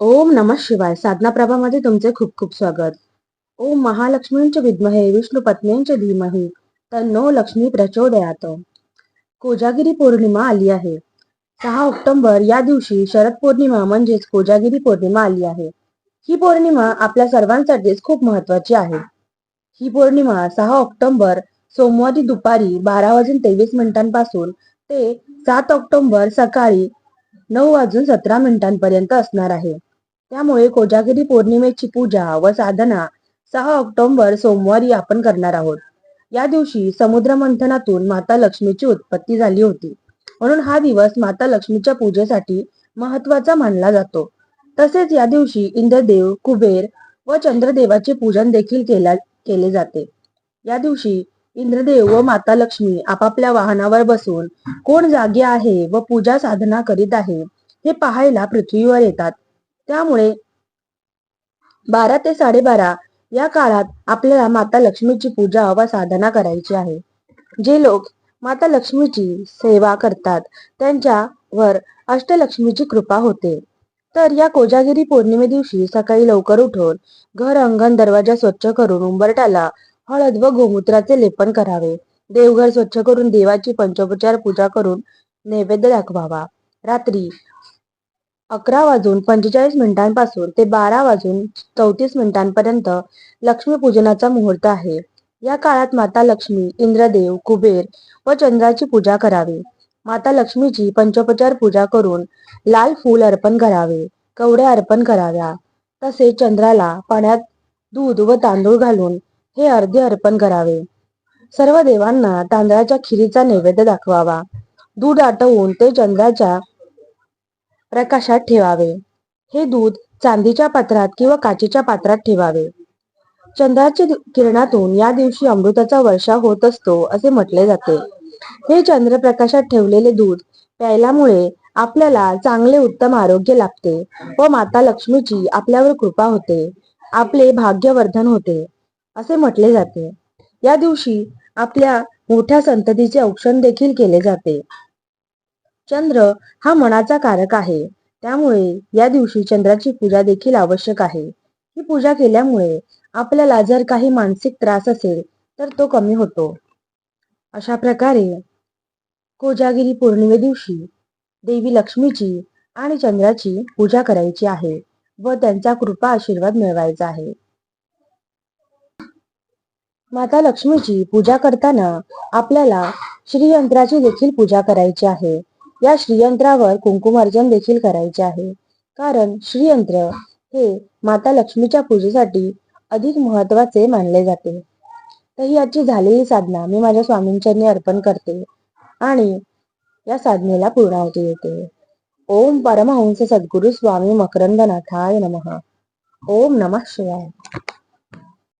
ओम नमः शिवाय. साधना प्रभामध्ये तुमचे खूप खूप स्वागत. ओम महालक्ष्मींचे विद्महे विष्णू पत्नींचे धीमही तन्नो लक्ष्मी प्रचोदयात. कोजागिरी पौर्णिमा आली आहे. सहा ऑक्टोबर या दिवशी शरद पौर्णिमा म्हणजेच कोजागिरी पौर्णिमा आली आहे. ही पौर्णिमा आपल्या सर्वांसाठीच खूप महत्वाची आहे. ही पौर्णिमा सहा ऑक्टोबर सोमवारी दुपारी बारा वाजून तेवीस मिनिटांपासून ते सात ऑक्टोबर सकाळी नऊ वाजून सतरा मिनिटांपर्यंत असणार आहे. त्यामुळे कोजागिरी पौर्णिमेची पूजा व साधना सहा ऑक्टोबर सोमवारी आपण करणार आहोत. या दिवशी समुद्र मंथनातून माता लक्ष्मीची उत्पत्ती झाली होती. म्हणून हा दिवस माता लक्ष्मीच्या पूजेसाठी महत्त्वाचा मानला जातो. तसेच या दिवशी इंद्रदेव कुबेर व चंद्रदेवाचे पूजन देखील केला केले जाते. या दिवशी इंद्रदेव व माता लक्ष्मी आपापल्या वाहनावर बसून कोण जागे आहे व पूजा साधना करीत आहे हे पाहायला पृथ्वीवर येतात. त्यामुळे बारा ते साडेबारा या काळात आपल्याला माता लक्ष्मीची पूजा व साधना करायची आहे. जे लोक माता लक्ष्मीची सेवा करतात त्यांच्यावर अष्टलक्ष्मीची कृपा होते. तर या कोजागिरी पौर्णिमे दिवशी सकाळी लवकर उठून घर अंगण दरवाजा स्वच्छ करून उंबरट्याला हळद व गोमूत्राचे लेपन करावे. देवघर स्वच्छ करून देवाची पंचोपचार पूजा करून नैवेद्य दाखवावा. रात्री अकरा वाजून पंचेचाळीस मिनिटांपासून ते बारा वाजून चौतीस मिनिटांपर्यंत लक्ष्मीपूजनाचा मुहूर्त आहे. या काळात माता लक्ष्मी इंद्रदेव कुबेर व चंद्राची पूजा करावी. माता लक्ष्मीची पंचोपचार पूजा करून लाल फूल अर्पण करावे कवड्या अर्पण कराव्या. तसेच चंद्राला पाण्यात दूध व तांदूळ घालून हे अर्धे अर्पण करावे. सर्व देवांना तांदळाच्या खिरीचा नैवेद्य दाखवावा. दूध आटवून ते चंद्राच्या प्रकाशात ठेवावे. हे दूध चांदीच्या पात्रात किंवा काचेच्या पात्रात ठेवावे. चंद्राच्या किरणातून या दिवशी अमृताचा वर्षा होत असतो असे म्हटले जाते. हे चंद्रप्रकाशात ठेवलेले दूध प्यायल्यामुळे आपल्याला चांगले उत्तम आरोग्य लाभते व माता लक्ष्मीची आपल्यावर कृपा होते आपले भाग्यवर्धन होते असे म्हटले जाते. या दिवशी आपल्या मोठ्या संततीचे औक्षण देखील केले जाते. चंद्र हा मनाचा कारक आहे. त्यामुळे या दिवशी चंद्राची पूजा देखील आवश्यक आहे. ही पूजा केल्यामुळे आपल्याला जर काही मानसिक त्रास असेल तर तो कमी होतो. अशा प्रकारे कोजागिरी पौर्णिमे दिवशी देवी लक्ष्मीची आणि चंद्राची पूजा करायची आहे व त्यांचा कृपा आशीर्वाद मिळवायचा आहे. माता लक्ष्मीची पूजा करताना आपल्याला श्रीयंत्राची देखील पूजा करायची आहे. या श्रीयंत्रावर कुंकुमार्जन देखील करायचे आहे. कारण श्रीयंत्र हे माता लक्ष्मीच्या पूजेसाठी अधिक महत्त्वाचे मानले जाते. तर ही आजची झालेली साधना मी माझ्या स्वामींच्या अर्पण करते आणि या साधनेला पूर्णावती देते. ओम परमहंस सद्गुरु स्वामी मकरंदनाथाय नमः. ओम नमः शिवाय.